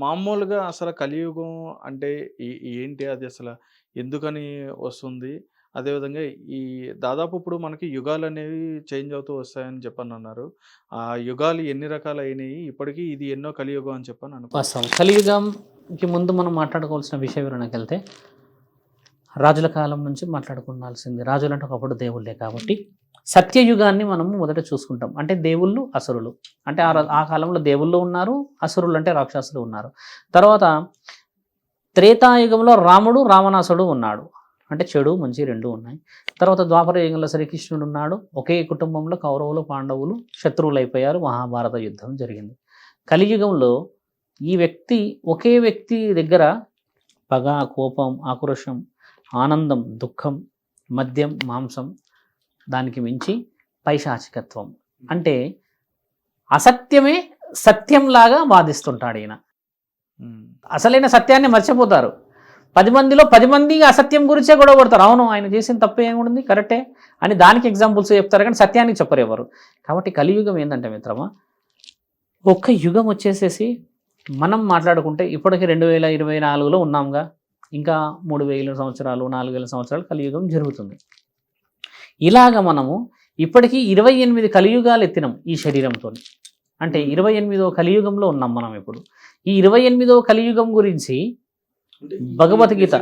మామూలుగా అసలు కలియుగం అంటే ఏంటి అది అసలు? ఎందుకని వస్తుంది? అదేవిధంగా ఈ దాదాపు ఇప్పుడు మనకి యుగాలు అనేవి చేంజ్ అవుతూ వస్తాయని చెప్పని అన్నారు ఆ యుగాలు ఎన్ని రకాలు అయినాయి ఇప్పటికీ ఇది ఎన్నో కలియుగం అని చెప్పని అనుకో కలియుగంకి ముందు మనం మాట్లాడుకోవాల్సిన విషయ వివరణకి వెళ్తే రాజుల కాలం నుంచి మాట్లాడుకోవాల్సింది రాజులు అంటే ఒకప్పుడు దేవుళ్ళే కాబట్టి సత్యయుగాన్ని మనము మొదట చూసుకుంటాం. అంటే దేవుళ్ళు అసురులు. అంటే ఆ ఆ కాలంలో దేవుళ్ళు ఉన్నారు అసురులు అంటే రాక్షసులు ఉన్నారు. తర్వాత త్రేతాయుగంలో రాముడు రావణాసుడు ఉన్నాడు. అంటే చెడు మంచి రెండు ఉన్నాయి. తర్వాత ద్వాపర యుగంలో శ్రీకృష్ణుడు ఉన్నాడు. ఒకే కుటుంబంలో కౌరవులు పాండవులు శత్రువులు అయిపోయారు మహాభారత యుద్ధం జరిగింది. కలియుగంలో ఈ వ్యక్తి ఒకే వ్యక్తి దగ్గర పగ కోపం ఆక్రోషం ఆనందం దుఃఖం మద్యం మాంసం దానికి మించి పైశాచికత్వం. అంటే అసత్యమే సత్యంలాగా వాదిస్తుంటాడు ఈయన. అసలైన సత్యాన్ని మర్చిపోతారు. పది మందిలో పది మంది అసత్యం గురించే గొడవ పడతారు. అవును ఆయన చేసిన తప్పు ఏముంది? కరెక్టే. అని దానికి ఎగ్జాంపుల్స్ చెప్తారు కానీ సత్యానికి చెప్పరు ఎవరు. కాబట్టి కలియుగం ఏంటంటే మిత్రమా ఒక్క యుగం వచ్చేసేసి మనం మాట్లాడుకుంటే ఇప్పటికి రెండు వేల ఇరవై నాలుగులో ఉన్నాంగా. ఇంకా మూడు వేల సంవత్సరాలు నాలుగు వేల సంవత్సరాలు కలియుగం జరుగుతుంది. ఇలాగ మనము ఇప్పటికీ ఇరవై ఎనిమిది కలియుగాలు ఎత్తినాం ఈ శరీరంతో. అంటే ఇరవై ఎనిమిదో కలియుగంలో ఉన్నాం మనం ఇప్పుడు. ఈ ఇరవై ఎనిమిదో కలియుగం గురించి భగవద్గీత.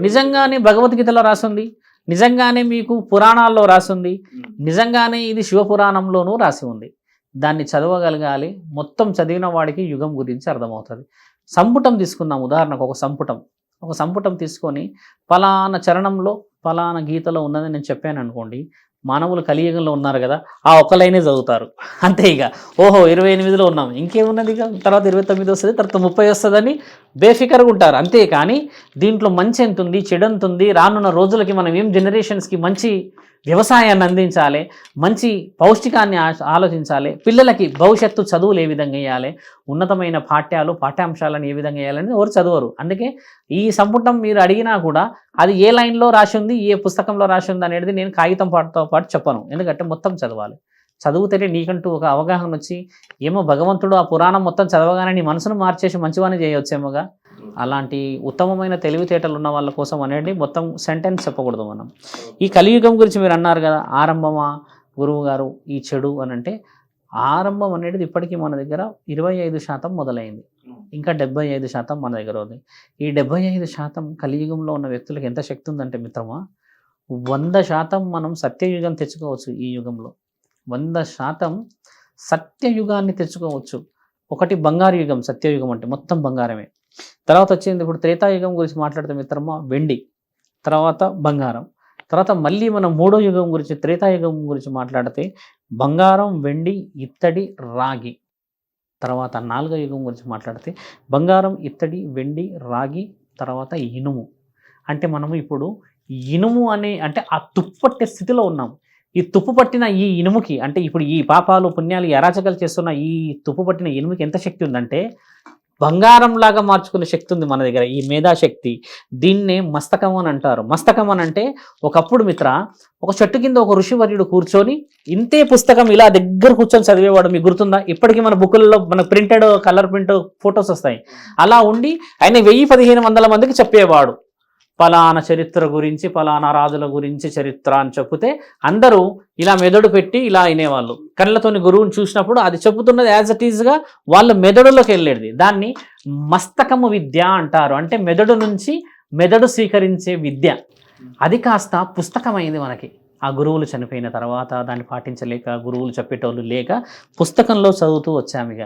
నిజంగానే భగవద్గీతలో రాసింది. నిజంగానే మీకు పురాణాల్లో రాసింది. నిజంగానే ఇది శివపురాణంలోనూ రాసి ఉంది. దాన్ని చదవగలగాలి. మొత్తం చదివిన వాడికి యుగం గురించి అర్థమవుతుంది. సంపుటం తీసుకుందాం. ఉదాహరణకు ఒక సంపుటం. ఒక సంపుటం తీసుకొని ఫలానా చరణంలో ఫలానా గీతలో ఉన్నదని నేను చెప్పాను అనుకోండి మానవులు కలియుగంలో ఉన్నారు కదా ఆ ఒక్క లైనే చదువుతారు. అంతే ఇక. ఓహో ఇరవై ఎనిమిదిలో ఉన్నాం. ఇంకేమున్నది ఇక? తర్వాత ఇరవై తొమ్మిది వస్తుంది తర్వాత ముప్పై వస్తుందని బేఫికర్గా ఉంటారు. అంతే కానీ దీంట్లో మంచి ఎంత ఉంది చెడు ఎంత ఉంది రానున్న రోజులకి మనం ఏం జనరేషన్స్కి మంచి వ్యవసాయాన్ని అందించాలి మంచి పౌష్టికాన్ని ఆ- ఆలోచించాలి పిల్లలకి భవిష్యత్తు చదువులు ఏ విధంగా వేయాలి ఉన్నతమైన పాఠ్యాలు పాఠ్యాంశాలను ఏ విధంగా వేయాలని ఎవరు చదవరు. అందుకే ఈ సంపుటం మీరు అడిగినా కూడా అది ఏ లైన్లో రాసి ఉంది ఏ పుస్తకంలో రాసి ఉంది అనేది నేను కాగితం పాటుతో పాటు చెప్పను. ఎందుకంటే మొత్తం చదవాలి. చదివితేనే నీకంటూ ఒక అవగాహన వచ్చి ఏమో భగవంతుడు ఆ పురాణం మొత్తం చదవగానే నీ మనసును మార్చేసి మంచివాని చేయవచ్చేమోగా అలాంటి ఉత్తమమైన తెలివితేటలు ఉన్న వాళ్ళ కోసం అనేది మొత్తం సెంటెన్స్ చెప్పకూడదు మనం. ఈ కలియుగం గురించి మీరు అన్నారు కదా ఆరంభమా? గురువు గారు ఈ చెడు అని అంటే ఆరంభం అనేది ఇప్పటికీ మన దగ్గర ఇరవై ఐదు శాతం మొదలైంది. ఇంకా డెబ్బై ఐదు శాతం మన దగ్గర ఉంది. ఈ డెబ్బై ఐదు శాతం కలియుగంలో ఉన్న వ్యక్తులకు ఎంత శక్తి ఉందంటే మిత్రమా వంద శాతం మనం సత్యయుగం తెచ్చుకోవచ్చు ఈ యుగంలో. వంద శాతం సత్యయుగాన్ని తెచ్చుకోవచ్చు. ఒకటి బంగారు యుగం సత్యయుగం అంటే మొత్తం బంగారమే. తర్వాత వచ్చింది ఇప్పుడు త్రేతాయుగం గురించి మాట్లాడితే మిత్రమా? వెండి. తర్వాత బంగారం. తర్వాత మళ్ళీ మనం మూడో యుగం గురించి త్రేతాయుగం గురించి మాట్లాడితే బంగారం వెండి ఇత్తడి రాగి. తర్వాత నాలుగో యుగం గురించి మాట్లాడితే బంగారం ఇత్తడి వెండి రాగి తర్వాత ఇనుము. అంటే మనము ఇప్పుడు ఇనుము అనే అంటే ఆ తుప్పట్టే స్థితిలో ఉన్నాం. ఈ తుప్పు పట్టిన ఈ ఇనుముకి అంటే ఇప్పుడు ఈ పాపాలు పుణ్యాలు ఈ అరాచకాలు చేస్తున్న ఈ తుప్పు పట్టిన ఇనుముకి ఎంత శక్తి ఉందంటే బంగారం లాగా మార్చుకునే శక్తి ఉంది మన దగ్గర ఈ మేధాశక్తి. దీన్నే మస్తకం అని అంటారు. మస్తకం అని అంటే ఒకప్పుడు మిత్ర ఒక చెట్టు కింద ఒక ఋషివర్యుడు కూర్చొని ఇంతే పుస్తకం ఇలా దగ్గర కూర్చొని చదివేవాడు మీకు గుర్తుందా? ఇప్పటికీ మన బుక్కులలో మన ప్రింటెడ్ కలర్ ప్రింట్ ఫొటోస్ వస్తాయి. అలా ఉండి ఆయన వెయ్యి పదిహేను వందల మందికి చెప్పేవాడు. ఫలానా చరిత్ర గురించి ఫలానా రాజుల గురించి చరిత్ర అని చెప్తే అందరూ ఇలా మెదడు పెట్టి ఇలా అయినేవాళ్ళు. కళ్ళతోని గురువుని చూసినప్పుడు అది చెబుతున్నది యాజ్ ఇట్ ఈజ్గా వాళ్ళ మెదడులోకి వెళ్ళేది. దాన్ని మస్తకము విద్య అంటారు. అంటే మెదడు నుంచి మెదడు స్వీకరించే విద్య. అది కాస్త పుస్తకమైంది మనకి. ఆ గురువులు చనిపోయిన తర్వాత దాన్ని పాటించలేక గురువులు చెప్పేటోళ్ళు లేక పుస్తకంలో చదువుతూ వచ్చాము ఇక.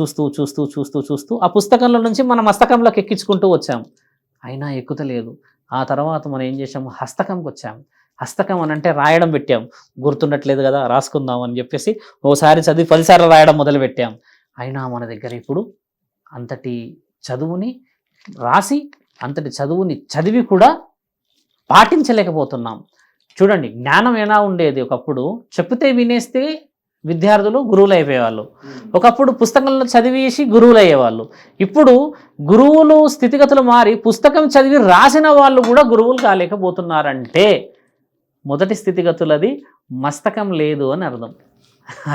చూస్తూ చూస్తూ చూస్తూ చూస్తూ ఆ పుస్తకంలో నుంచి మన మస్తకంలోకి ఎక్కించుకుంటూ వచ్చాము అయినా ఎక్కుతలేదు. ఆ తర్వాత మనం ఏం చేసాము హస్తకంకి వచ్చాము. హస్తకం అని అంటే రాయడం పెట్టాం గుర్తుండట్లేదు కదా రాసుకుందాం అని చెప్పేసి ఓసారి చదివి పదిసార్లు రాయడం మొదలు పెట్టాం అయినా మన దగ్గర ఇప్పుడు అంతటి చదువుని రాసి అంతటి చదువుని చదివి కూడా పాటించలేకపోతున్నాం. చూడండి జ్ఞానం ఎలా ఉండేది ఒకప్పుడు? చెప్తే వినేస్తే విద్యార్థులు గురువులు అయిపోయేవాళ్ళు ఒకప్పుడు పుస్తకంలో చదివేసి గురువులు అయ్యేవాళ్ళు ఇప్పుడు గురువులు స్థితిగతులు మారి పుస్తకం చదివి రాసిన వాళ్ళు కూడా గురువులు కాలేకపోతున్నారంటే మొదటి స్థితిగతులది మస్తకం లేదు అని అర్థం.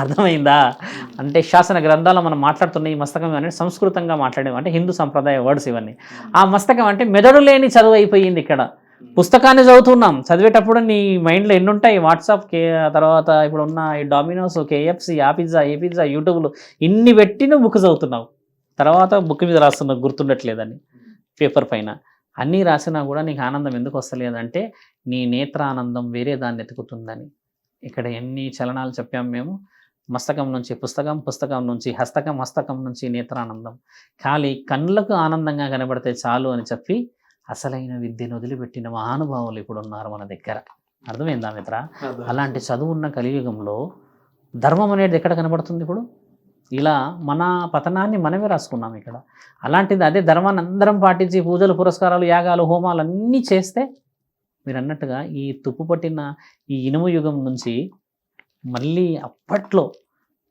అర్థమైందా? అంటే శాసన గ్రంథాలు మనం మాట్లాడుతున్న ఈ మస్తకం అనేది సంస్కృతంగా మాట్లాడేవి. అంటే హిందూ సంప్రదాయ వర్డ్స్ ఇవన్నీ. ఆ మస్తకం అంటే మెదడు లేని చదువు అయిపోయింది ఇక్కడ. పుస్తకాన్ని చదువుతున్నాం. చదివేటప్పుడు నీ మైండ్లో ఎన్ని ఉంటాయి వాట్సాప్ కే తర్వాత ఇప్పుడు ఉన్న ఈ డామినోస్ కేఎఫ్సి ఆ పిజ్జా ఏ పిజ్జా యూట్యూబ్లో ఇన్ని పెట్టి నువ్వు బుక్ చదువుతున్నావు. తర్వాత బుక్ మీద రాస్తున్నావు గుర్తుండట్లేదని పేపర్ పైన. అన్నీ రాసినా కూడా నీకు ఆనందం ఎందుకు వస్తలేదంటే నీ నేత్రానందం వేరే దాన్ని ఎతుకుతుందని ఇక్కడ ఎన్ని చలనాలు చెప్పాం మేము? మస్తకం నుంచి పుస్తకం పుస్తకం నుంచి హస్తకం హస్తకం నుంచి నేత్రానందం. ఖాళీ కళ్ళకు ఆనందంగా కనబడితే చాలు అని చెప్పి అసలైన విద్యను వదిలిపెట్టిన మహానుభావులు ఇప్పుడు ఉన్నారు మన దగ్గర. అర్థమైందా మిత్ర? అలాంటి చదువు ఉన్న కలియుగంలో ధర్మం అనేది ఎక్కడ కనబడుతుంది ఇప్పుడు? ఇలా మన పతనాన్ని మనమే రాసుకున్నాం ఇక్కడ. అలాంటిది అదే ధర్మాన్ని అందరం పాటించి పూజలు పురస్కారాలు యాగాలు హోమాలు అన్నీ చేస్తే మీరు అన్నట్టుగా ఈ తుప్పు పట్టిన ఈ ఇనుము యుగం నుంచి మళ్ళీ అప్పట్లో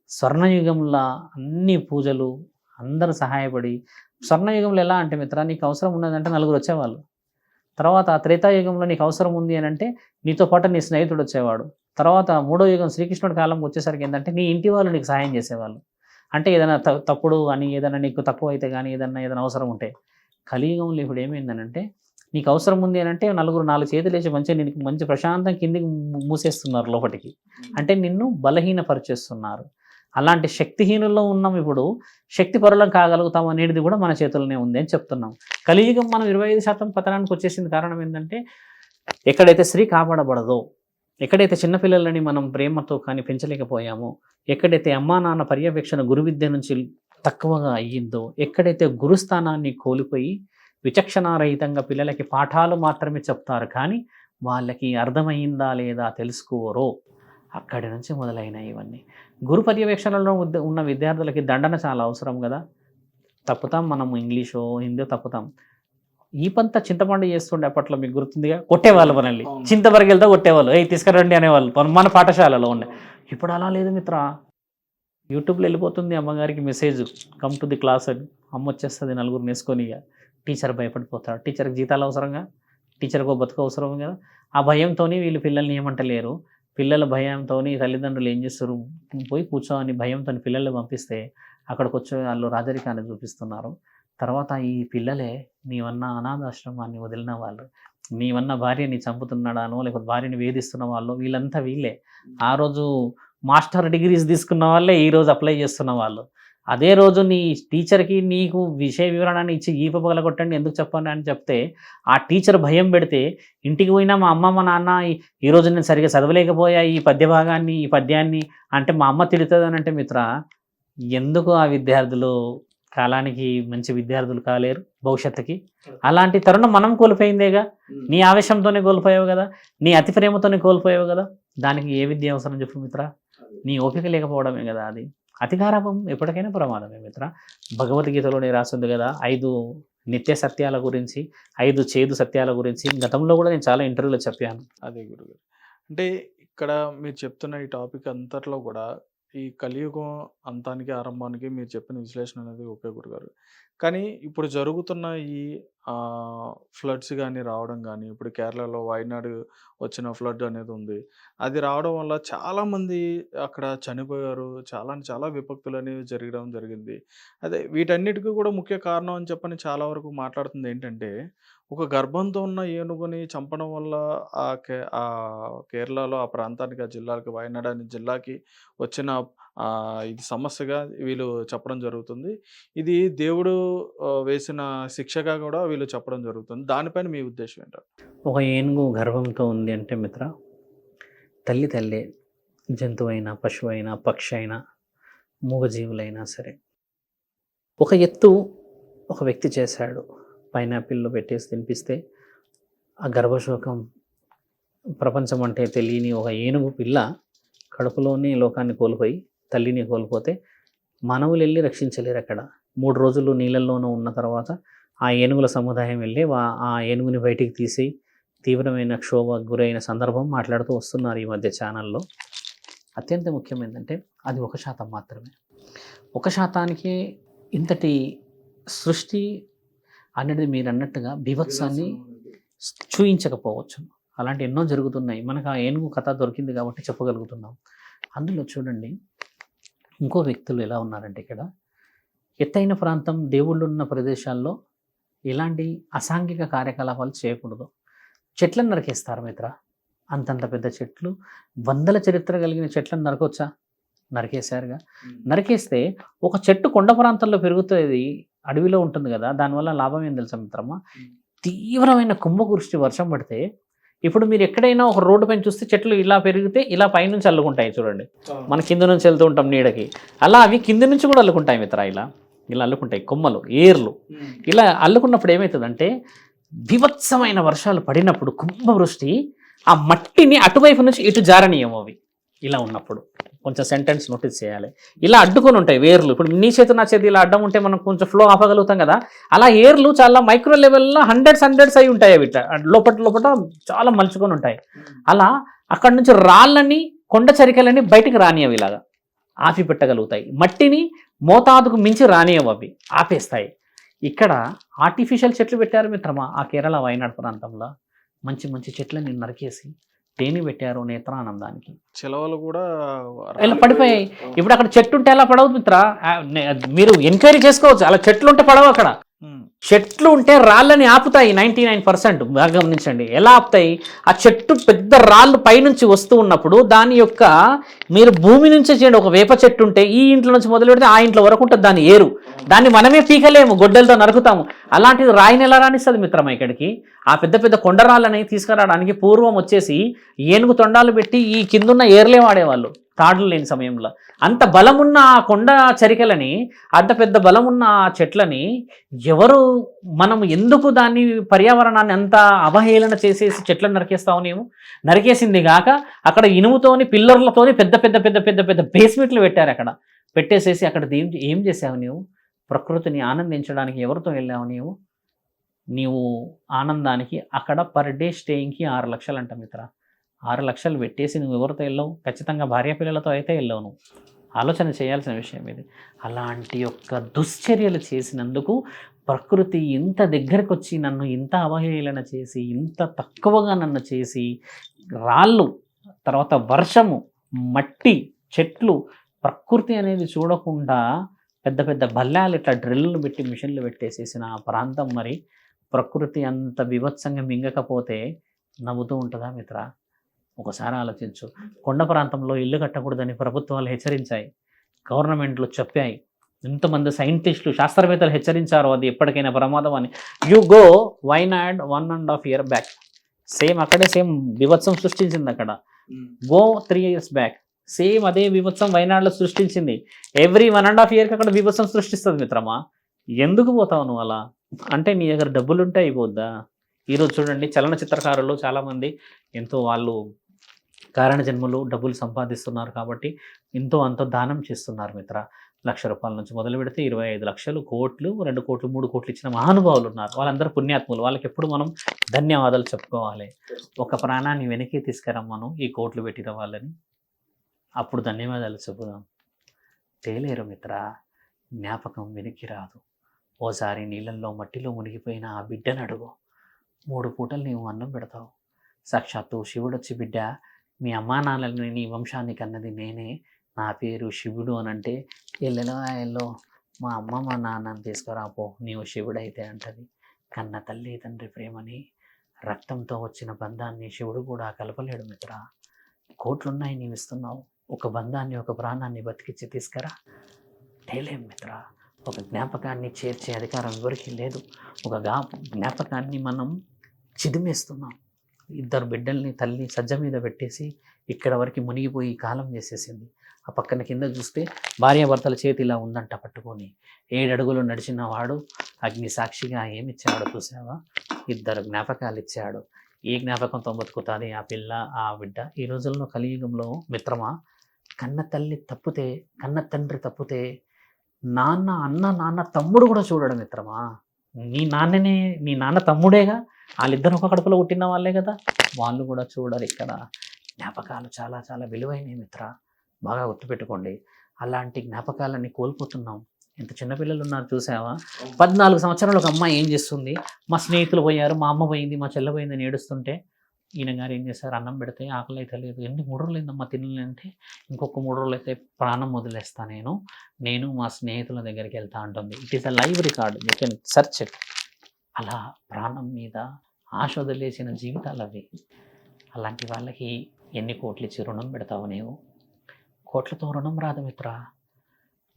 స్వర్ణయుగంలా అన్ని పూజలు అందరూ సహాయపడి స్వర్ణయుగంలో ఎలా అంటే మిత్ర నీకు అవసరం ఉన్నదంటే నలుగురు వచ్చేవాళ్ళు. తర్వాత త్రేతాయుగంలో నీకు అవసరం ఉంది అని అంటే నీతో పాటు నీ స్నేహితుడు వచ్చేవాడు. తర్వాత మూడో యుగం శ్రీకృష్ణుడి కాలంకి వచ్చేసరికి ఏంటంటే నీ ఇంటి వాళ్ళు నీకు సహాయం చేసేవాళ్ళు. అంటే ఏదైనా త- తప్పుడు అని ఏదైనా నీకు తక్కువ అయితే కానీ ఏదైనా ఏదైనా అవసరం ఉంటే. కలియుగంలో ఇప్పుడు ఏమైందనంటే నీకు అవసరం ఉంది అని అంటే నలుగురు నాలుగు చేతులు వేసి మంచిగా నీకు మంచి ప్రశాంతం కిందికి మూసేస్తున్నారు లోపలికి అంటే నిన్ను బలహీనపరిచేస్తున్నారు. అలాంటి శక్తిహీనుల్లో ఉన్నాం ఇప్పుడు శక్తి పరులం కాగలుగుతాం అనేది కూడా మన చేతుల్లోనే ఉంది అని చెప్తున్నాం. కలియుగం మనం ఇరవై ఐదు శాతం పతనానికి వచ్చేసింది కారణం ఏంటంటే ఎక్కడైతే స్త్రీ కాపాడబడదో ఎక్కడైతే చిన్నపిల్లలని మనం ప్రేమతో కానీ పెంచలేకపోయామో ఎక్కడైతే అమ్మా నాన్న పర్యవేక్షణ గురు విద్య నుంచి తక్కువగా అయ్యిందో ఎక్కడైతే గురుస్థానాన్ని కోల్పోయి విచక్షణారహితంగా పిల్లలకి పాఠాలు మాత్రమే చెప్తారు కానీ వాళ్ళకి అర్థమైందా లేదా తెలుసుకోరో అక్కడి నుంచి మొదలైన ఇవన్నీ. గురు పర్యవేక్షణలో ఉన్న విద్యార్థులకి దండన చాలా అవసరం కదా. తప్పుతాం మనం ఇంగ్లీషో హిందీ తప్పుతాం. ఈ పంత చింతపండు చేస్తుండే అప్పట్లో మీకు గుర్తుందిగా? కొట్టేవాళ్ళు మనల్ని. అవును. చింతబరికి వెళ్తే కొట్టేవాళ్ళు. ఏ తీసుకురండి అనేవాళ్ళు. మన- పాఠశాలలో ఉండే. ఇప్పుడు అలా లేదు మిత్ర. యూట్యూబ్లో వెళ్ళిపోతుంది అమ్మగారికి message. Come to the class అని. అమ్మ వచ్చేస్తుంది నలుగురు నేసుకొని ఇక. టీచర్ భయపడిపోతాడు. టీచర్కి జీతాలు అవసరంగా? టీచర్కి బతుకు అవసరం కదా. ఆ భయంతో వీళ్ళు పిల్లల్ని ఏమంటలేరు. పిల్లల భయంతో తల్లిదండ్రులు ఏం చేస్తారు? పోయి కూర్చోని భయంతో పిల్లల్ని పంపిస్తే అక్కడికి వచ్చి వాళ్ళు రాజరికాన్ని చూపిస్తున్నారు. తర్వాత ఈ పిల్లలే నీవన్న అనాథాశ్రమాన్ని వదిలిన వాళ్ళు నీవన్న భార్యని చంపుతున్నాడానో లేకపోతే భార్యని వేధిస్తున్న వాళ్ళు వీళ్ళంతా వీళ్ళే. ఆ రోజు మాస్టర్ డిగ్రీస్ తీసుకున్న వాళ్ళే ఈరోజు అప్లై చేస్తున్న వాళ్ళు. అదే రోజు నీ టీచర్కి నీకు విషయ వివరణని ఇచ్చి ఈ పగల కొట్టండి ఎందుకు చెప్పండి అని చెప్తే ఆ టీచర్ భయం పెడితే ఇంటికి పోయినా మా అమ్మ మా నాన్న ఈ- ఈ రోజు నేను సరిగ్గా చదవలేకపోయా ఈ పద్య భాగాన్ని ఈ పద్యాన్ని అంటే మా అమ్మ తిడుతుంది అని అంటే మిత్ర ఎందుకు ఆ విద్యార్థులు కాలానికి మంచి విద్యార్థులు కాలేరు భవిష్యత్తుకి? అలాంటి తరుణం మనం కోల్పోయిందేగా? నీ ఆవేశంతోనే కోల్పోయావు కదా? నీ అతి ప్రేమతోనే కోల్పోయావు కదా? దానికి ఏ విద్య అవసరం చెప్పు మిత్ర? నీ ఓపిక లేకపోవడమే కదా అది. అతికారపం ఎప్పటికైనా ప్రమాదమే మిత్ర. భగవద్గీతలోనే రాసింది కదా ఐదు నిత్య సత్యాల గురించి ఐదు చేదు సత్యాల గురించి. గతంలో కూడా నేను చాలా ఇంటర్వ్యూలో చెప్పాను. అదే గురుగారు. అంటే ఇక్కడ మీరు చెప్తున్న ఈ టాపిక్ అంతట్లో కూడా ఈ కలియుగం అంతానికి ఆరంభానికి మీరు చెప్పిన విశ్లేషణ అనేది ఓకే గురుగారు. కానీ ఇప్పుడు జరుగుతున్న ఈ ఫ్లడ్స్ కానీ రావడం కానీ ఇప్పుడు కేరళలో వాయనాడు వచ్చిన ఫ్లడ్ అనేది ఉంది. అది రావడం వల్ల చాలామంది అక్కడ చనిపోయారు. చాలా చాలా విపక్తులు అనేవి జరగడం జరిగింది. అదే వీటన్నిటికీ కూడా ముఖ్య కారణం అని చెప్పని చాలా వరకు మాట్లాడుతుంది ఏంటంటే ఒక గర్భంతో ఉన్న ఏనుగుని చంపడం వల్ల ఆ కే ఆ కేరళలో ఆ ప్రాంతానికి ఆ జిల్లాకి వాయనాడ్ అనే జిల్లాకి వచ్చిన ఇది సమస్యగా వీళ్ళు చెప్పడం జరుగుతుంది. ఇది దేవుడు వేసిన శిక్షగా కూడా వీళ్ళు చెప్పడం జరుగుతుంది. దానిపైన మీ ఉద్దేశం ఏంటో? ఒక ఏనుగు గర్భంతో ఉంది అంటే మిత్ర తల్లి తల్లే జంతువు అయినా పశువు అయినా పక్షి అయినా మూగజీవులైనా సరే ఒక ఎత్తు ఒక వ్యక్తి చేశాడు. పైనాపిల్లో పెట్టేసి తినిపిస్తే ఆ గర్భశోకం ప్రపంచం అంటే తెలియని ఒక ఏనుగు పిల్ల కడుపులోని లోకాన్ని కోల్పోయి తల్లిని కోల్పోతే మానవులు వెళ్ళి రక్షించలేరు అక్కడ. మూడు రోజులు నీళ్ళల్లోనూ ఉన్న తర్వాత ఆ ఏనుగుల సముదాయం వెళ్ళి ఆ ఏనుగుని బయటికి తీసి తీవ్రమైన క్షోభ గురైన సందర్భం మాట్లాడుతూ వస్తున్నారు ఈ మధ్య ఛానల్లో. అత్యంత ముఖ్యమైనదంటే అది ఒక శాతం మాత్రమే. ఒక శాతానికి ఇంతటి సృష్టి అనేది మీరు అన్నట్టుగా బీభత్సాన్ని చూయించకపోవచ్చు. అలాంటి ఎన్నో జరుగుతున్నాయి. మనకు ఆ ఏనుగు కథ దొరికింది కాబట్టి చెప్పగలుగుతున్నాం. అందులో చూడండి. ఇంకో వ్యక్తులు ఎలా ఉన్నారంటే ఇక్కడ ఎత్తైన ప్రాంతం దేవుళ్ళు ఉన్న ప్రదేశాల్లో ఇలాంటి అసాంఘిక కార్యకలాపాలు చేయకూడదు. చెట్లను నరికేస్తారు మిత్ర? అంతంత పెద్ద చెట్లు. వందల చరిత్ర కలిగిన చెట్లను నరకొచ్చా? నరికేశారుగా. నరికేస్తే ఒక చెట్టు కొండ ప్రాంతంలో పెరుగుతుంది అడవిలో ఉంటుంది కదా దానివల్ల లాభం ఏం తెలుసా మిత్రమా? తీవ్రమైన కుంభవృష్టి వర్షం పడితే ఇప్పుడు మీరు ఎక్కడైనా ఒక రోడ్డు పైన చూస్తే చెట్లు ఇలా పెరిగితే ఇలా పైనుంచి అల్లుకుంటాయి చూడండి. మన కింద నుంచి వెళ్తూ ఉంటాం నీడకి. అలా అవి కింద నుంచి కూడా అల్లుకుంటాయి మిత్ర ఇలా. ఇలా అల్లుకుంటాయి కొమ్మలు ఏర్లు. ఇలా అల్లుకున్నప్పుడు ఏమవుతుందంటే బీభత్సమైన వర్షాలు పడినప్పుడు కుంభవృష్టి ఆ మట్టిని అటువైపు నుంచి ఇటు జారనీయం అవి. ఇలా ఉన్నప్పుడు. కొంచెం సెంటెన్స్ నోటీస్ చేయాలి. ఇలా అడ్డుకొని ఉంటాయి వేర్లు. ఇప్పుడు నీ చేతి నా చేతి ఇలా అడ్డం ఉంటే మనం కొంచెం ఫ్లో ఆపగలుగుతాం కదా? అలా ఏర్లు చాలా మైక్రో లెవెల్లో హండ్రెడ్స్ హండ్రెడ్స్ అయి ఉంటాయి అవి లోపల లోపల చాలా మలుచుకొని ఉంటాయి. అలా అక్కడ నుంచి రాళ్ళని కొండ చరికలని బయటికి రానియవి ఇలాగా. ఆపి పెట్టగలుగుతాయి. మట్టిని మోతాదుకు మించి రానియవు అవి. ఆపేస్తాయి. ఇక్కడ ఆర్టిఫిషియల్ చెట్లు పెట్టారు మిత్రమా? ఆ కేరళ వయనాడు ప్రాంతంలో మంచి మంచి చెట్లని నరికేసి తేనె పెట్టారు నేత్రానందానికి. చిలవలు కూడా ఇలా పడిపోయాయి. ఇప్పుడు అక్కడ చెట్టు ఉంటే ఎలా పడవు మిత్ర. మీరు ఎంక్వైరీ చేసుకోవచ్చు. అలా చెట్లు ఉంటే పడవు అక్కడ. చెట్లు ఉంటే రాళ్ళని ఆపుతాయి నైంటీ నైన్ పర్సెంట్. బాగా గమనించండి ఎలా ఆపుతాయి? ఆ చెట్టు పెద్ద రాళ్ళు పైనుంచి వస్తూ ఉన్నప్పుడు దాని యొక్క మీరు భూమి నుంచే చేయండి. ఒక వేప చెట్టు ఉంటే ఈ ఇంట్లో నుంచి మొదలు పెడితే ఆ ఇంట్లో వరకు ఉంటుంది దాని ఏరు. దాన్ని మనమే పీకలేము. గొడ్డలతో నరుకుతాము. అలాంటిది రాయిని ఎలా రాణిస్తుంది మిత్రమా ఇక్కడికి? ఆ పెద్ద పెద్ద కొండరాళ్ళని తీసుకురావడానికి పూర్వం వచ్చేసి ఏనుగు తొండాలు పెట్టి ఈ కిందున్న ఏర్లే వాడేవాళ్ళు తాడులు లేని సమయంలో. అంత బలమున్న ఆ కొండ చరికలని అంత పెద్ద బలమున్న ఆ చెట్లని ఎవరు మనం ఎందుకు దాన్ని పర్యావరణాన్ని అంత అవహేళన చేసేసి చెట్లను నరికేస్తావు నరికేసింది కాక అక్కడ ఇనుముతోని పిల్లర్లతోని పెద్ద పెద్ద పెద్ద పెద్ద పెద్ద బేస్మెంట్లు పెట్టారు అక్కడ. పెట్టేసేసి అక్కడ ఏం ఏం చేసావు నీవు? ప్రకృతిని ఆనందించడానికి ఎవరితో వెళ్ళావు నీవు? నీవు ఆనందానికి అక్కడ పర్ డే స్టేయింగ్కి ఆరు లక్షలు అంట మిత్ర. ఆరు లక్షలు పెట్టేసి నువ్వు ఎవరితో వెళ్ళావు? ఖచ్చితంగా భార్య పిల్లలతో అయితే వెళ్ళావు నువ్వు. ఆలోచన చేయాల్సిన విషయం ఇది. అలాంటి యొక్క దుశ్చర్యలు చేసినందుకు ప్రకృతి ఇంత దగ్గరకు వచ్చి నన్ను ఇంత అవహేళన చేసి ఇంత తక్కువగా నన్ను చేసి రాళ్ళు తర్వాత వర్షము మట్టి చెట్లు ప్రకృతి అనేది చూడకుండా పెద్ద పెద్ద బల్లాలు ఇట్లా డ్రిల్లు పెట్టి మిషన్లు పెట్టేసేసిన ఆ ప్రాంతం మరి ప్రకృతి అంత వివత్సంగా మింగకపోతే నవ్వుతూ ఉంటుందా మిత్ర? ఒకసారి ఆలోచించు. కొండ ప్రాంతంలో ఇల్లు కట్టకూడదని ప్రభుత్వాలు హెచ్చరించాయి. గవర్నమెంట్లు చెప్పాయి. ఎంతమంది సైంటిస్టులు శాస్త్రవేత్తలు హెచ్చరించారు అది ఎప్పటికైనా ప్రమాదం అని you go Wayanad one and half year back same అక్కడే సేమ్ వివత్సం సృష్టించింది అక్కడ. Go three years back same అదే వివత్సం వైనాడులో సృష్టించింది. ఎవ్రీ వన్ అండ్ హాఫ్ ఇయర్కి అక్కడ వివత్సం సృష్టిస్తుంది మిత్రమా? ఎందుకు పోతావు నువ్వు అలా? అంటే నీ దగ్గర డబ్బులు ఉంటే అయిపోద్దా? ఈరోజు చూడండి చలనచిత్రకారులు చాలామంది ఎంతో వాళ్ళు కారణ జన్మలు డబ్బులు సంపాదిస్తున్నారు కాబట్టి ఎంతో అంత దానం చేస్తున్నారు మిత్ర. లక్ష రూపాయల నుంచి మొదలు పెడితే ఇరవై ఐదు లక్షలు కోట్లు రెండు కోట్లు మూడు కోట్లు ఇచ్చిన మహానుభావులు ఉన్నారు. వాళ్ళందరూ పుణ్యాత్ములు. వాళ్ళకి ఎప్పుడు మనం ధన్యవాదాలు చెప్పుకోవాలి. ఒక ప్రాణాన్ని వెనక్కి తీసుకురమ్మను ఈ కోట్లు పెట్టిన వాళ్ళని. అప్పుడు ధన్యవాదాలు చెబుదాం తేలేరు మిత్ర జ్ఞాపకం వెనక్కి రాదు. ఓసారి నీళ్ళల్లో మట్టిలో మునిగిపోయిన ఆ బిడ్డను అడుగు. మూడు పూటలు నీవు అన్నం పెడతావు. సాక్షాత్తు శివుడొచ్చి బిడ్డ మీ అమ్మా నాన్నలని నీ వంశాన్ని కన్నది నేనే. నా పేరు శివుడు అని అంటే ఎల్లెలో ఎల్లో మా అమ్మ మా నాన్నని తీసుకురాపో. నీవు శివుడైతే అంటది. కన్న తల్లి తండ్రి ప్రేమని రక్తంతో వచ్చిన బంధాన్ని శివుడు కూడా కలపలేడు మిత్ర. కోట్లున్నాయి నీవు ఇస్తున్నావు ఒక బంధాన్ని ఒక ప్రాణాన్ని బతికించి తీసుకురా. తేలేం మిత్ర ఒక జ్ఞాపకాన్ని చేర్చే అధికారం ఎవరికీ లేదు. ఒక గా జ్ఞాపకాన్ని మనం చిదిమేస్తున్నాం. ఇద్దరు బిడ్డల్ని తల్లి సజ్జ మీద పెట్టేసి ఇక్కడ వరకు మునిగిపోయి కాలం చేసేసింది. ఆ పక్కన కింద చూస్తే భార్యాభర్తల చేతి ఇలా ఉందంట పట్టుకొని. ఏడడుగులు నడిచిన వాడు అగ్ని సాక్షిగా ఏమిచ్చాడో చూసావా ఇద్దరు జ్ఞాపకాలు ఇచ్చాడు. ఏ జ్ఞాపకంతో బతుకుతుంది ఆ పిల్ల ఆ బిడ్డ? ఈ రోజుల్లో కలియుగంలో మిత్రమా? కన్న తల్లి తప్పితే కన్న తండ్రి తప్పితే నాన్న అన్న నాన్న తమ్ముడు కూడా చూడడు మిత్రమా నీ నాన్ననే నీ నాన్న తమ్ముడేగా? వాళ్ళిద్దరు ఒక కడుపులో పుట్టిన వాళ్ళే కదా? వాళ్ళు కూడా చూడరు ఇక్కడ. జ్ఞాపకాలు చాలా చాలా విలువైనవి మిత్ర. బాగా గుర్తుపెట్టుకోండి. అలాంటి జ్ఞాపకాలన్నీ కోల్పోతున్నాం. ఎంత చిన్నపిల్లలు ఉన్నారు చూసావా? పద్నాలుగు సంవత్సరాలు ఒక అమ్మాయి ఏం చేస్తుంది? మా స్నేహితులు పోయారు మా అమ్మ పోయింది మా చెల్ల పోయింది అని ఏడుస్తుంటే ఈయన గారు ఏం చేశారు? అన్నం పెడితే ఆకలి అయితే లేదు. ఎన్ని మూడు రోజులు అయిందమ్మా తినలేంటే ఇంకొక మూడు రోజులు అయితే ప్రాణం వదిలేస్తా నేను. నేను మా స్నేహితుల దగ్గరికి వెళ్తా ఉంటుంది it is a live record you can search it అలా ప్రాణం మీద ఆశ వదిలేసిన జీవితాలు అవి. అలాంటి వాళ్ళకి ఎన్ని కోట్లు ఇచ్చి రుణం పెడతావు నీవు? కోట్లతో రుణం రాదు మిత్ర.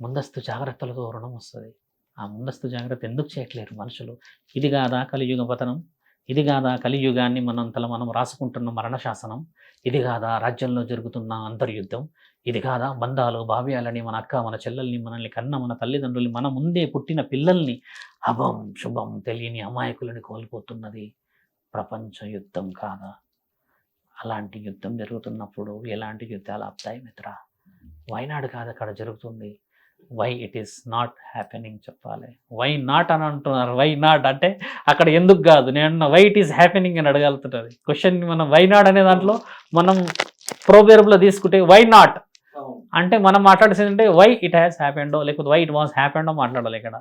ముందస్తు జాగ్రత్తలతో రుణం వస్తుంది. ఆ ముందస్తు జాగ్రత్త ఎందుకు చేయట్లేరు మనుషులు? ఇది కాదా కలియుగ పతనం? ఇది కాదా కలియుగాన్ని మనంతలో మనం రాసుకుంటున్న మరణశాసనం? ఇది కాదా రాజ్యంలో జరుగుతున్న అంతర్యుద్ధం? ఇది కాదా బంధాలు భావ్యాలని మన అక్క మన చెల్లెల్ని మనల్ని కన్న మన తల్లిదండ్రుల్ని మన ముందే పుట్టిన పిల్లల్ని అభం శుభం తెలియని అమాయకులని కోల్పోతున్నది ప్రపంచ యుద్ధం కాదా? అలాంటి యుద్ధం జరుగుతున్నప్పుడు ఎలాంటి యుద్ధాలు ఆపుతాయి మిత్ర? వైనాడు కాదు అక్కడ జరుగుతుంది. Why it is not happening చెప్పాలి. వై నాట్ అని అంటున్నారు. వై నాట్ అంటే అక్కడ ఎందుకు కాదు. నేను వై ఇట్ ఈస్ హ్యాపెనింగ్ అని అడగలుగుతుంది క్వశ్చన్ మనం వై నాట్ అనే దాంట్లో మనం ప్రోబేరబుల్లో తీసుకుంటే వై నాట్ అంటే మనం మాట్లాడేది అంటే వై ఇట్ హ్యాస్ హ్యాపెండో లేకపోతే వై ఇట్ వాస్ హ్యాపెండో మాట్లాడాలి ఇక్కడ.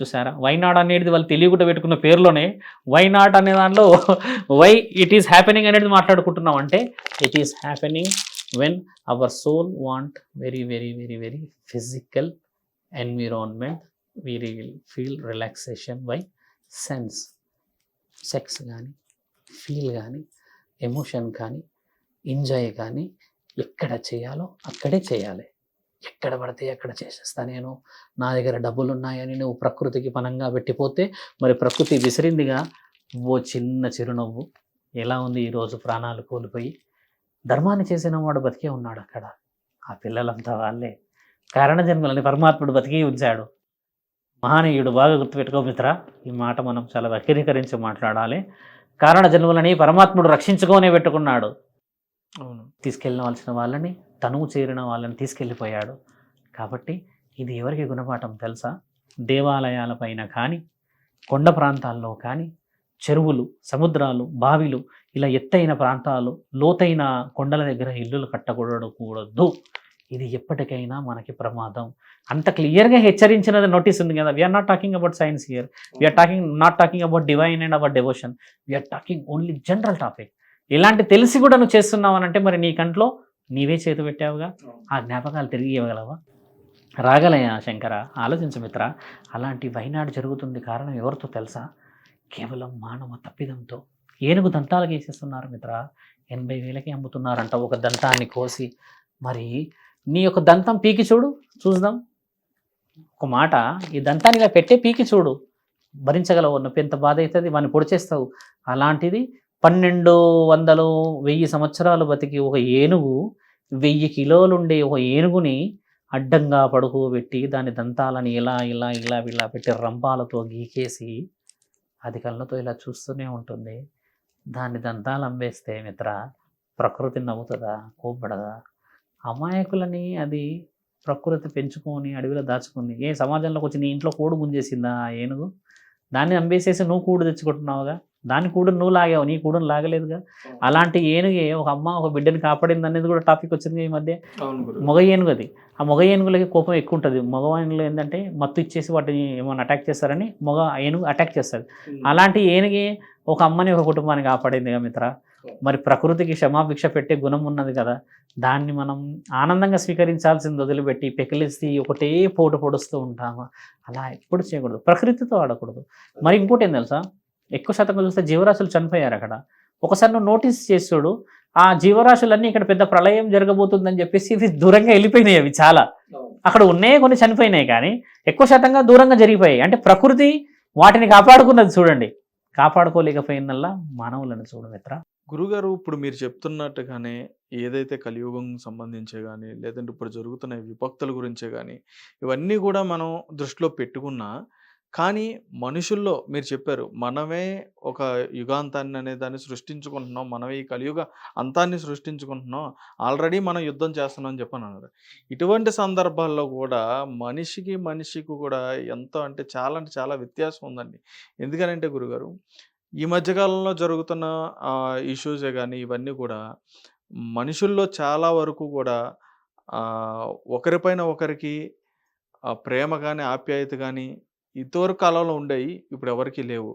చూసారా? వై నాట్ అనేది వాళ్ళు తెలియకుండా పెట్టుకున్న పేరులోనే వై నాట్ అనే దాంట్లో వై ఇట్ ఈస్ హ్యాపెనింగ్ అనేది మాట్లాడుకుంటున్నాం. అంటే it is happening when our soul want very very very very physical environment we feel relaxation by sense sex కానీ ఫీల్ కానీ ఎమోషన్ కానీ ఎంజాయ్ కానీ ఎక్కడ చేయాలో అక్కడే చేయాలి. ఎక్కడ పడితే అక్కడ చేసేస్తా నేను. నా దగ్గర డబ్బులు ఉన్నాయని నువ్వు ప్రకృతికి పనంగా పెట్టిపోతే మరి ప్రకృతి విసిరిందిగా. ఓ చిన్న చిరునవ్వు. ఎలా ఉంది ఈరోజు ప్రాణాలు కోల్పోయి? ధర్మాన్ని చేసిన వాడు బతికే ఉన్నాడు అక్కడ. ఆ పిల్లలంతా వాళ్ళే. కారణ జన్మలని పరమాత్ముడు బతికి ఉంచాడు. మహానీయుడు బాగా గుర్తుపెట్టుకో మిత్ర ఈ మాట మనం చాలా వక్రీకరించి మాట్లాడాలి. కారణ జన్మలని పరమాత్ముడు రక్షించుకోనే పెట్టుకున్నాడు. తీసుకెళ్ళవలసిన వాళ్ళని తనువు చేరిన వాళ్ళని తీసుకెళ్ళిపోయాడు. కాబట్టి ఇది ఎవరికి గుణపాఠం తెలుసా? దేవాలయాలపైన కానీ కొండ ప్రాంతాల్లో కానీ చెరువులు సముద్రాలు బావిలు ఇలా ఎత్తైన ప్రాంతాలు లోతైన కొండల దగ్గర ఇల్లులు కట్టకూడదు ఇది ఎప్పటికైనా మనకి ప్రమాదం. అంత క్లియర్గా హెచ్చరించినది నోటీస్ ఉంది కదా we are not talking about science here we are talking not talking about divine and about devotion we are talking only general topic ఇలాంటి తెలిసి కూడా నువ్వు చేస్తున్నావు అని అంటే మరి నీ కంట్లో నీవే చేతి పెట్టావుగా? ఆ జ్ఞాపకాలు తిరిగి ఇవ్వగలవా? రాగలయా శంకర? ఆలోచించు మిత్ర అలాంటి వైనాడు జరుగుతుంది కారణం ఎవరితో తెలుసా? కేవలం మానవ తప్పిదంతో ఏనుగు దంతాలు గీసేస్తున్నారు మిత్ర. ఎనభై వేలకి అమ్ముతున్నారంట ఒక దంతాన్ని కోసి. మరి నీ యొక్క దంతం పీకి చూడు చూద్దాం. ఒక మాట ఈ దంతాన్ని ఇలా పెట్టే పీకి చూడు. భరించగలవు నొప్పి ఎంత బాధ అవుతుంది వాడిని పొడిచేస్తావు అలాంటిది పన్నెండు వందలు వెయ్యి సంవత్సరాలు బతికి ఒక ఏనుగు వెయ్యి కిలోలుండే ఒక ఏనుగుని అడ్డంగా పడుకోబెట్టి దాని దంతాలని ఇలా ఇలా ఇలా ఇలా పెట్టి రంపాలతో గీకేసి అది కళ్ళతో ఇలా చూస్తూనే ఉంటుంది. దాన్ని దంతాలు అమ్మేస్తే మిత్ర ప్రకృతి నవ్వుతుందా? కోపడదా అమాయకులని అది ప్రకృతి పెంచుకొని అడవిలో దాచుకుంది. ఏ సమాజంలోకి వచ్చి నీ ఇంట్లో కూడు గుంజేసిందా? ఏనుగు? దాన్ని అంబేసేసి నువ్వు కూడు తెచ్చుకుంటున్నావుగా దాని కూడు నువ్వు లాగావు నీ కూడును లాగలేదుగా. అలాంటి ఏనుగే ఒక అమ్మ ఒక బిడ్డని కాపాడింది అనేది కూడా టాపిక్ వచ్చింది ఈ మధ్య. మగ ఏనుగు అది. ఆ మగ ఏనుగులకి కోపం ఎక్కువ ఉంటుంది. మగ ఏనుగులు ఏంటంటే మత్తు ఇచ్చేసి వాటిని ఏమైనా అటాక్ చేస్తారని మగ ఏనుగు అటాక్ చేస్తుంది. అలాంటి ఏనుగే ఒక అమ్మని ఒక కుటుంబాన్ని కాపాడింది కదా మిత్ర. మరి ప్రకృతికి క్షమాభిక్ష పెట్టే గుణం ఉన్నది కదా. దాన్ని మనం ఆనందంగా స్వీకరించాల్సింది వదిలిపెట్టి పెకిలిసి ఒకటే పోటు పొడుస్తూ ఉంటాము? అలా ఎప్పుడు చేయకూడదు. ప్రకృతితో ఆడకూడదు. మరి ఇంకోటి ఏం తెలుసా? ఎక్కువ శాతం చూస్తే జీవరాశులు చనిపోయారు అక్కడ. ఒకసారి నువ్వు నోటీస్ చేసాడు ఆ జీవరాశులన్నీ ఇక్కడ పెద్ద ప్రళయం జరగబోతుందని చెప్పేసి ఇవి దూరంగా వెళ్ళిపోయినాయి అవి చాలా. అక్కడ ఉన్నాయే కొన్ని చనిపోయినాయి కానీ ఎక్కువ శాతంగా దూరంగా జరిగిపోయాయి. అంటే ప్రకృతి వాటిని కాపాడుకున్నది చూడండి. కాపాడుకోలేకపోయినల్లా మానవులను చూడు మిత్ర. గురుగారు ఇప్పుడు మీరు చెప్తున్నట్టుగానే ఏదైతే కలియుగం సంబంధించే కానీ లేదంటే ఇప్పుడు జరుగుతున్న ఈ విపక్తుల గురించే కానీ ఇవన్నీ కూడా మనం దృష్టిలో పెట్టుకున్నా కానీ మనుషుల్లో మీరు చెప్పారు మనమే ఒక యుగాంతాన్ని అనే దాన్ని సృష్టించుకుంటున్నాం మనమే ఈ కలియుగ అంతాన్ని సృష్టించుకుంటున్నాం ఆల్రెడీ మనం యుద్ధం చేస్తున్నాం అని చెప్పని అన్నారు. ఇటువంటి సందర్భాల్లో కూడా మనిషికి మనిషికి కూడా ఎంతో అంటే చాలా అంటే చాలా వ్యత్యాసం ఉందండి. ఎందుకనంటే గురుగారు ఈ మధ్యకాలంలో జరుగుతున్న ఇష్యూసే కానీ ఇవన్నీ కూడా మనుషుల్లో చాలా వరకు కూడా ఒకరిపైన ఒకరికి ప్రేమ కానీ ఆప్యాయత కానీ ఇదివరకు కాలంలో ఉండేవి ఇప్పుడు ఎవరికీ లేవు.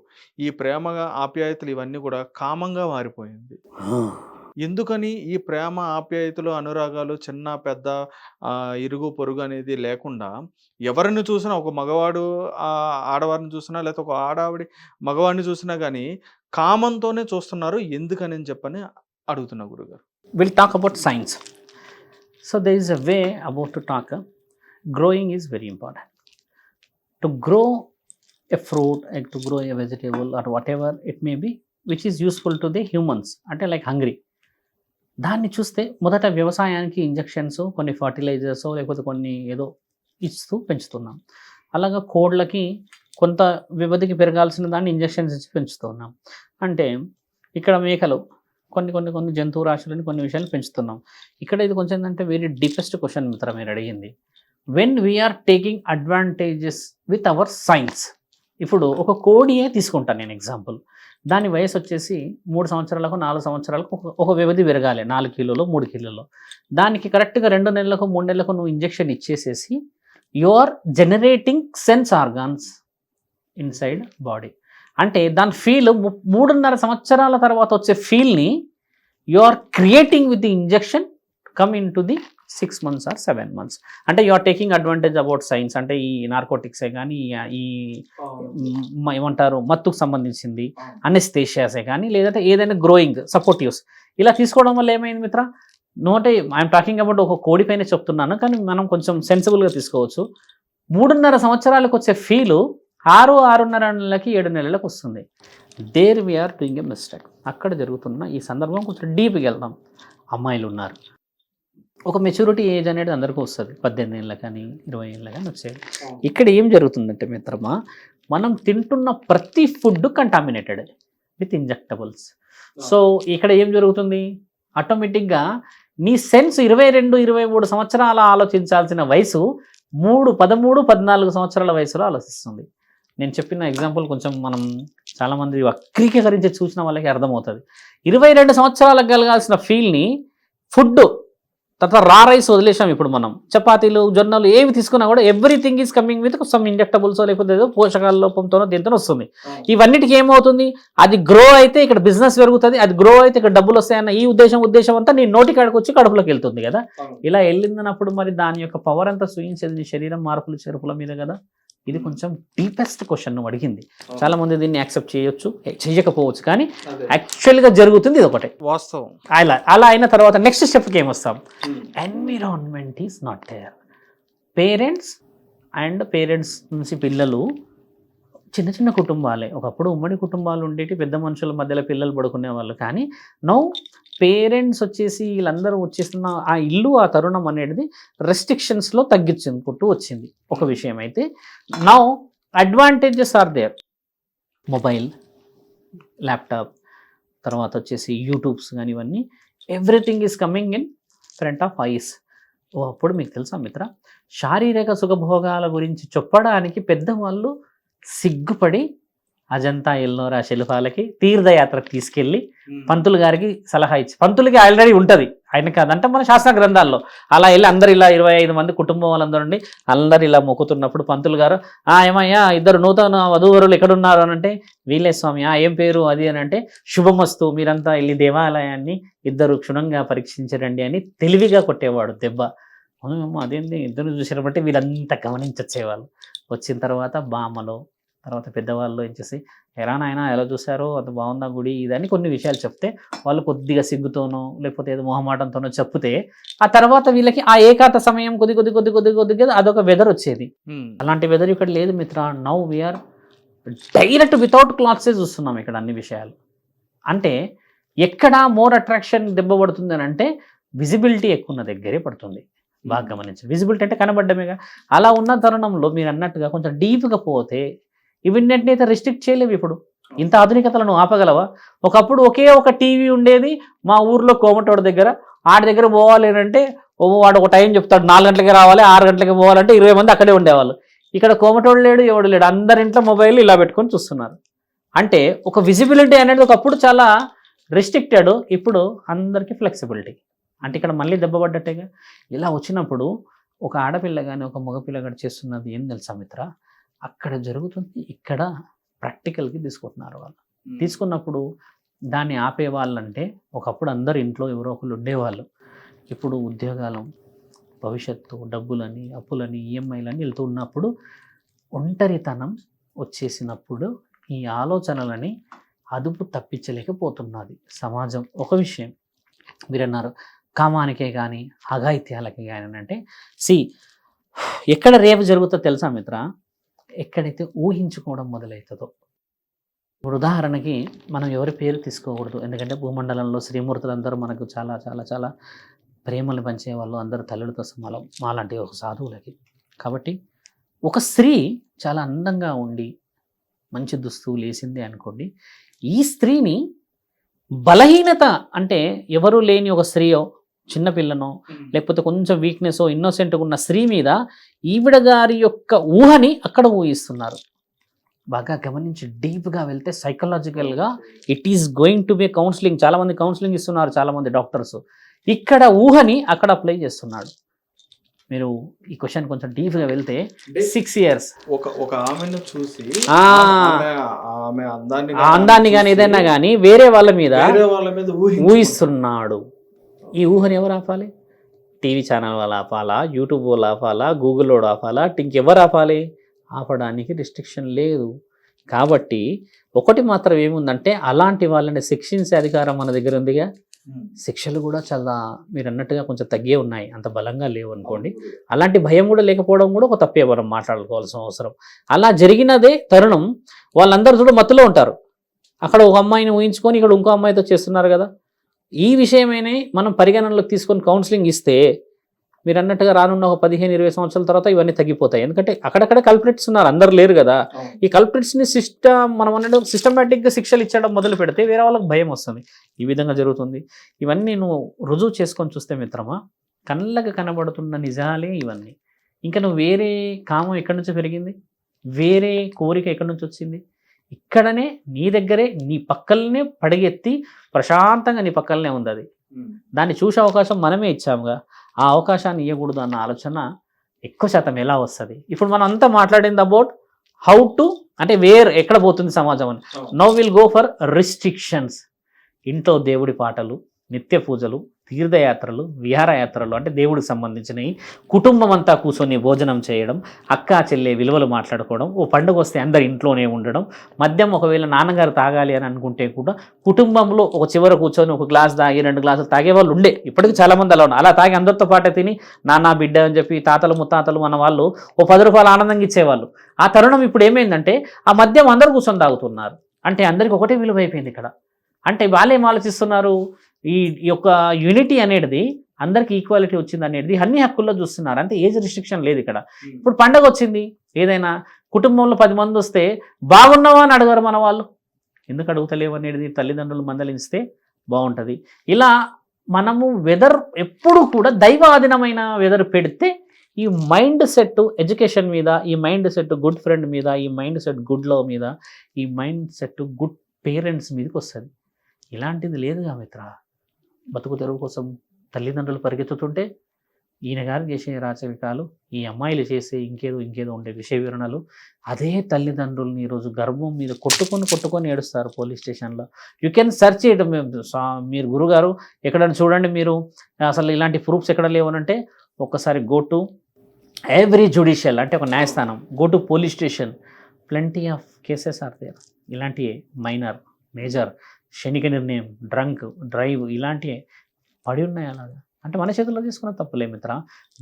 ఈ ప్రేమ ఆప్యాయతలు ఇవన్నీ కూడా కామంగా మారిపోయింది. ఎందుకని ఈ ప్రేమ ఆప్యాయతలు అనురాగాలు చిన్న పెద్ద ఇరుగు పొరుగు అనేది లేకుండా ఎవరిని చూసినా ఒక మగవాడు ఆడవారిని చూసినా లేకపోతే ఒక ఆడావిడి మగవాడిని చూసినా కానీ కామంతోనే చూస్తున్నారు. ఎందుకని అని చెప్పని అడుగుతున్నా గురుగారు. Will talk about science so they is a way about to talk growing is very important to grow a fruit to grow a vegetable or whatever it may be which is useful to the humans అంటే like hungry దాన్ని చూస్తే మొదట వ్యవసాయానికి injections కొన్ని fertilisers లేకపోతే కొన్ని ఏదో ఇస్తూ పెంచుతున్నాం. అలాగా కోళ్ళకి కొంత వ్యవధికి పెరగాల్సిన దాన్ని ఇంజక్షన్స్ ఇచ్చి పెంచుతున్నాం. అంటే ఇక్కడ మేకలు కొన్ని కొన్ని కొన్ని జంతువు రాశులని కొన్ని విషయాలు పెంచుతున్నాం. ఇక్కడ ఇది కొంచెం ఏంటంటే వెరీ డీపెస్ట్ క్వశ్చన్ మిత్రం మీరు అడిగింది. When we are taking advantages with our science ఇప్పుడు ఒక కోడియే తీసుకుంటాను నేను ఎగ్జాంపుల్ దాని వయసు వచ్చేసి మూడు సంవత్సరాలకు నాలుగు సంవత్సరాలకు ఒక వ్యవధి పెరగాలి. నాలుగు కిలోలు మూడు కిలోలు. దానికి కరెక్ట్గా రెండు నెలలకు మూడు నెలలకు నువ్వు injection ఇచ్చేసేసి you are generating sense organs inside body అంటే దాని ఫీల్ మూడున్నర సంవత్సరాల తర్వాత వచ్చే ఫీల్ని you are creating with the injection come in to the six months or seven months అంటే you are taking advantage about science అంటే ఈ నార్కోటిక్సే కానీ ఈ ఏమంటారు మత్తుకు సంబంధించింది అనెస్థేషియాసే కానీ లేదంటే ఏదైనా గ్రోయింగ్ సపోర్టివ్స్ ఇలా తీసుకోవడం వల్ల ఏమైంది మిత్ర? నోటే ఐఎమ్ టాకింగ్ అబౌట్ ఒక కోడి పైన చెప్తున్నాను కానీ మనం కొంచెం సెన్సిబుల్గా తీసుకోవచ్చు. మూడున్నర సంవత్సరాలకు వచ్చే ఫీలు ఆరు ఆరున్నర నెలలకి ఏడు నెలలకు వస్తుంది. There we are doing a mistake అక్కడ జరుగుతున్న ఈ సందర్భం కొంచెం డీప్గా వెళ్దాం. అమ్మాయిలు ఉన్నారు. ఒక మెచ్యూరిటీ ఏజ్ అనేది అందరికీ వస్తుంది. పద్దెనిమిది ఏళ్ళ కానీ ఇరవై ఏళ్ళ కానీ వచ్చేది. ఇక్కడ ఏం జరుగుతుందంటే మిత్రమా మనం తింటున్న ప్రతి food contaminated with injectables so ఇక్కడ ఏం జరుగుతుంది? ఆటోమేటిక్గా నీ సెన్స్ ఇరవై రెండు ఇరవై మూడు సంవత్సరాల ఆలోచించాల్సిన వయసు మూడు పదమూడు పద్నాలుగు సంవత్సరాల వయసులో ఆలోచిస్తుంది. నేను చెప్పిన ఎగ్జాంపుల్ కొంచెం మనం చాలామంది వక్రీకరించి చూసిన వాళ్ళకి అర్థమవుతుంది. ఇరవై రెండు సంవత్సరాలకు కలగాల్సిన ఫీల్ని ఫుడ్ తర్వాత రా రైస్ వదిలేసాం ఇప్పుడు మనం. చపాతీలు జొన్నలు ఏవి తీసుకున్నా కూడా everything is coming with some injectables లేకపోతే ఏదో పోషకాల లోపంతోనో దీంతో వస్తుంది. ఇవన్నిటికి ఏమవుతుంది? అది గ్రో అయితే ఇక్కడ బిజినెస్ పెరుగుతుంది అది గ్రో అయితే ఇక్కడ డబ్బులు వస్తాయన్న ఈ ఉద్దేశం ఉద్దేశం అంతా నీ నోటి కాడికి వచ్చి కడుపులోకి వెళ్తుంది కదా. ఇలా వెళ్ళిందన్నప్పుడు మరి దాని యొక్క పవర్ అంతా సూచించేది నీ శరీరం మార్పులు చేర్పుల మీద కదా? ఇది కొంచెం డీపెస్ట్ క్వశ్చన్ నువ్వు అడిగింది. చాలా మంది దీన్ని యాక్సెప్ట్ చేయొచ్చు చేయకపోవచ్చు కానీ యాక్చువల్గా జరుగుతుంది ఇది ఒకటే. వాస్తవం. అలా అలా అయిన తర్వాత నెక్స్ట్ స్టెప్కి ఏమొస్తాం? Environment is not there parents and parents నుంచి పిల్లలు చిన్న చిన్న కుటుంబాలే. ఒకప్పుడు ఉమ్మడి కుటుంబాలు ఉండేటి పెద్ద మనుషుల మధ్యలో పిల్లలు పడుకునే వాళ్ళు. కానీ నౌ పేరెంట్స్ వచ్చేసి వీళ్ళందరూ వచ్చేస్తున్న ఆ ఇల్లు ఆ తరుణం అనేది రెస్ట్రిక్షన్స్లో తగ్గించుకుంటూ వచ్చింది. ఒక విషయం అయితే now advantages are there mobile laptop తర్వాత వచ్చేసి యూట్యూబ్స్ కానీ ఇవన్నీ everything is coming in front of eyes ఓ అప్పుడు మీకు తెలుసా మిత్ర? శారీరక సుఖభోగాల గురించి చెప్పడానికి పెద్దవాళ్ళు సిగ్గుపడి అజంతా ఎల్లోరా శిల్పాలకి తీర్థయాత్రకు తీసుకెళ్ళి పంతులు గారికి సలహా ఇచ్చి పంతులకి ఆల్రెడీ ఉంటుంది. ఆయన కాదంటే మన శాస్త్ర గ్రంథాల్లో. అలా వెళ్ళి అందరు ఇలా ఇరవై ఐదు మంది కుటుంబం వాళ్ళందరూ ఉండి అందరు ఇలా మొక్కుతున్నప్పుడు పంతులు గారు ఆ ఏమయ్యా ఇద్దరు నూతన వధూవరులు ఎక్కడున్నారు? అని అంటే వీలే స్వామి ఆ ఏం పేరు అది? అని అంటే శుభమస్తు మీరంతా వెళ్ళి దేవాలయాన్ని ఇద్దరు క్షుణంగా పరీక్షించరండి అని తెలివిగా కొట్టేవాడు దెబ్బ. అదేంటి ఇద్దరు చూసిన బట్టి వీళ్ళంతా గమనించొచ్చేవాళ్ళు. వచ్చిన తర్వాత బామ్మలో తర్వాత పెద్దవాళ్ళు ఏం చేసి ఎరా నాయన ఎలా చూసారో అంత బాగుందా గుడి? ఇదని కొన్ని విషయాలు చెప్తే వాళ్ళు కొద్దిగా సిగ్గుతోనో లేకపోతే ఏదో మొహమాటంతోనో చెప్తే ఆ తర్వాత వీళ్ళకి ఆ ఏకాత సమయం కొద్ది కొద్ది కొద్ది కొద్ది కొద్దిగా అదొక వెదర్ వచ్చేది. అలాంటి వెదర్ ఇక్కడ లేదు మిత్ర. Now we are direct without క్లాత్సే చూస్తున్నాం ఇక్కడ అన్ని విషయాలు. అంటే ఎక్కడ మోర్ అట్రాక్షన్ దెబ్బ పడుతుంది అని అంటే విజిబిలిటీ ఎక్కువ ఉన్న దగ్గరే పడుతుంది. బాగా గమనించండి. విజిబిలిటీ అంటే కనబడ్డమేగా. అలా ఉన్న తరుణంలో మీరు అన్నట్టుగా కొంచెం డీప్గా పోతే ఇవన్నింటినీ అయితే రిస్ట్రిక్ట్ చేయలేవు ఇప్పుడు. ఇంత ఆధునికతలను ఆపగలవా? ఒకప్పుడు ఒకే ఒక టీవీ ఉండేది మా ఊర్లో కోమటోడు దగ్గర. ఆడి దగ్గర పోవాలి అంటే ఓ వాడు ఒక టైం చెప్తాడు నాలుగు గంటలకి రావాలి ఆరు గంటలకి పోవాలంటే ఇరవై మంది అక్కడే ఉండేవాళ్ళు. ఇక్కడ కోమటోడు లేడు ఎవడు లేడు అందరింట్లో మొబైల్ ఇలా పెట్టుకొని చూస్తున్నారు. అంటే ఒక విజిబిలిటీ అనేది ఒకప్పుడు చాలా రెస్ట్రిక్టెడ్ ఇప్పుడు అందరికీ ఫ్లెక్సిబిలిటీ అంటే ఇక్కడ మళ్ళీ దెబ్బపడ్డట్టేగా ఇలా వచ్చినప్పుడు ఒక ఆడపిల్ల కానీ ఒక మగపిల్ల కానీ చేస్తున్నది ఏం తెలుసా మిత్ర? అక్కడ జరుగుతుంది. ఇక్కడ ప్రాక్టికల్కి తీసుకుంటున్నారు వాళ్ళు. తీసుకున్నప్పుడు దాన్ని ఆపే వాళ్ళంటే ఒకప్పుడు అందరు ఇంట్లో ఎవరో ఒకరు ఉండేవాళ్ళు. ఇప్పుడు ఉద్యోగాలు భవిష్యత్తు డబ్బులని అప్పులని ఈఎంఐలని వెళ్తూ ఉన్నప్పుడు ఒంటరితనం వచ్చేసినప్పుడు ఈ ఆలోచనలని అదుపు తప్పించలేకపోతున్నది సమాజం. ఒక విషయం మీరు అన్నారు కామానికే కానీ అఘాయిత్యాలకే కానీ అంటే సి ఎక్కడ రేపు జరుగుతుందో తెలుసా మిత్ర? ఎక్కడైతే ఊహించుకోవడం మొదలవుతుందో ఇప్పుడు ఉదాహరణకి మనం ఎవరి పేరు తీసుకోకూడదు. ఎందుకంటే భూమండలంలో శ్రీమూర్తులందరూ మనకు చాలా చాలా చాలా ప్రేమలు పంచే వాళ్ళు అందరూ తల్లులతో సమానం. మాలాంటి ఒక సాధువులకి. కాబట్టి ఒక స్త్రీ చాలా అందంగా ఉండి మంచి దుస్తువులు వేసింది అనుకోండి ఈ స్త్రీని బలహీనత అంటే ఎవరు లేని ఒక స్త్రీయో చిన్నపిల్లనో లేకపోతే కొంచెం వీక్నెస్ ఇన్నోసెంట్గా ఉన్న స్త్రీ మీద ఈవిడ గారి యొక్క ఊహని అక్కడ ఊహిస్తున్నారు. బాగా గమనించి డీప్గా వెళ్తే సైకలాజికల్గా it is going to be counselling చాలామంది కౌన్సిలింగ్ ఇస్తున్నారు చాలామంది డాక్టర్స్ ఇక్కడ ఊహని అక్కడ అప్లై చేస్తున్నాడు. మీరు ఈ క్వశ్చన్ కొంచెం డీప్గా వెళ్తే సిక్స్ ఇయర్స్ ఒక ఒక ఆమెను చూసి. ఆమె అందాన్ని అందాన్ని కానీ ఏదైనా కానీ వేరే వాళ్ళ మీద. ఊహిస్తున్నాడు. ఈ ఊహని ఎవరు ఆపాలి? టీవీ ఛానల్ వాళ్ళు ఆపాలా? యూట్యూబ్ వాళ్ళు ఆపాలా? గూగుల్ వాడు ఆపాలా? ఇంకెవరు ఆపాలి? ఆపడానికి రిస్ట్రిక్షన్ లేదు. కాబట్టి ఒకటి మాత్రం ఏముందంటే అలాంటి వాళ్ళని శిక్షించే అధికారం మన దగ్గర ఉందిగా. శిక్షలు కూడా చాలా మీరు అన్నట్టుగా కొంచెం తగ్గే ఉన్నాయి. అంత బలంగా లేవు అనుకోండి. అలాంటి భయం కూడా లేకపోవడం కూడా ఒక తప్పే మనం మాట్లాడుకోవాల్సిన అవసరం. అలా జరిగినదే తరుణం. వాళ్ళందరూ చూడ మత్తులో ఉంటారు. అక్కడ ఒక అమ్మాయిని ఊహించుకొని ఇక్కడ ఇంకో అమ్మాయితో చేస్తున్నారు కదా? ఈ విషయమైనా మనం పరిగణనలోకి తీసుకొని కౌన్సిలింగ్ ఇస్తే మీరు అన్నట్టుగా రానున్న ఒక పదిహేను ఇరవై సంవత్సరాల తర్వాత ఇవన్నీ తగ్గిపోతాయి. ఎందుకంటే అక్కడక్కడ కల్ప్రిట్స్ ఉన్నారు అందరు లేరు కదా. ఈ కల్ప్రిట్స్ని సిస్టమ్ మనం అన్నట్టు సిస్టమేటిక్గా శిక్షలు ఇచ్చడం మొదలు పెడితే వేరే వాళ్ళకి భయం వస్తుంది. ఈ విధంగా జరుగుతుంది. ఇవన్నీ నువ్వు రుజువు చేసుకొని చూస్తే మిత్రమా కళ్ళకు కనబడుతున్న నిజాలే ఇవన్నీ. ఇంకా నువ్వు వేరే కామం ఎక్కడి నుంచి పెరిగింది? వేరే కోరిక ఎక్కడి నుంచి వచ్చింది? ఇక్కడనే నీ దగ్గరే నీ పక్కలనే పడిగెత్తి ప్రశాంతంగా నీ పక్కలనే ఉంది అది. దాన్ని చూసే అవకాశం మనమే ఇచ్చాముగా. ఆ అవకాశాన్ని ఇవ్వకూడదు అన్న ఆలోచన ఎక్కువ శాతం ఎలా వస్తుంది? ఇప్పుడు మనం అంతా మాట్లాడింది అబౌట్ హౌ టు అంటే వేర్ ఎక్కడ పోతుంది సమాజం అని. No will go for restrictions. ఇంట్లో దేవుడి పాటలు నిత్య పూజలు తీర్థయాత్రలు విహారయాత్రలు అంటే దేవుడికి సంబంధించినవి. కుటుంబం అంతా కూర్చొని భోజనం చేయడం అక్క చెల్లె విలువలు మాట్లాడుకోవడం ఓ పండుగ వస్తే అందరు ఇంట్లోనే ఉండడం మద్యం ఒకవేళ నాన్నగారు తాగాలి అని అనుకుంటే కూడా కుటుంబంలో ఒక చివర కూర్చొని ఒక గ్లాస్ తాగి రెండు గ్లాసులు తాగే వాళ్ళు ఉండే. ఇప్పటికీ చాలా మంది అలా ఉన్నారు. అలా తాగి అందరితో పాటే తిని నాన్న బిడ్డ అని చెప్పి తాతలు ముత్తాతలు మన వాళ్ళు ఓ పది రూపాయలు ఆనందంగా ఇచ్చేవాళ్ళు. ఆ తరుణం ఇప్పుడు ఏమైందంటే ఆ మద్యం అందరు కూర్చొని తాగుతున్నారు. అంటే అందరికి ఒకటే విలువ అయిపోయింది ఇక్కడ. అంటే వాళ్ళేం ఆలోచిస్తున్నారు? ఈ యొక్క యూనిటీ అనేది అందరికి ఈక్వాలిటీ వచ్చింది అనేది అన్ని హక్కుల్లో చూస్తున్నారు. అంటే ఏజ్ రిస్ట్రిక్షన్ లేదు ఇక్కడ. ఉమ్. ఇప్పుడు పండగ వచ్చింది. ఏదైనా కుటుంబంలో పది మంది వస్తే బాగున్నావా అని అడగరు మన వాళ్ళు. ఎందుకు అడుగుతలేవు అనేది తల్లిదండ్రులు మందలిస్తే బాగుంటుంది. ఇలా మనము వెదర్ ఎప్పుడు కూడా దైవాధీనమైన వెదర్ పెడితే ఈ మైండ్ సెట్ ఎడ్యుకేషన్ మీద ఈ మైండ్ సెట్ గుడ్ ఫ్రెండ్ మీద ఈ మైండ్ సెట్ గుడ్ లవ్ మీద ఈ మైండ్ సెట్ గుడ్ పేరెంట్స్ మీదకి వస్తుంది. ఇలాంటిది లేదుగా మిత్ర బతుకు తెరువు కోసం తల్లిదండ్రులు పరిగెత్తుతుంటే ఈయన గారు చేసే రాచరికాలు ఈ అమ్మాయిలు చేసే ఇంకేదో ఇంకేదో ఉండే విషయ వివరణలు అదే తల్లిదండ్రుల్ని ఈరోజు గర్భం మీద కొట్టుకొని కొట్టుకొని ఏడుస్తారు పోలీస్ స్టేషన్లో. యూ కెన్ సెర్చ్ చేయడం మీరు గురుగారు ఎక్కడైనా చూడండి మీరు. అసలు ఇలాంటి ప్రూఫ్స్ ఎక్కడ లేవనంటే ఒక్కసారి గో టు ఎవ్రీ జ్యుడిషియల్ అంటే ఒక న్యాయస్థానం go to police station plenty of cases are there ఇలాంటి మైనర్ మేజర్ క్షణిక నిర్ణయం డ్రంక్ డ్రైవ్ ఇలాంటివి పడి ఉన్నాయి అలాగా. అంటే మన చేతుల్లో తీసుకున్న తప్పులే మిత్ర.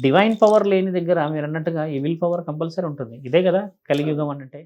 డివైన్ పవర్ లేని దగ్గర మీరు అన్నట్టుగా ఈ విల్ పవర్ కంపల్సరీ ఉంటుంది. ఇదే కదా కలియుగం అంటే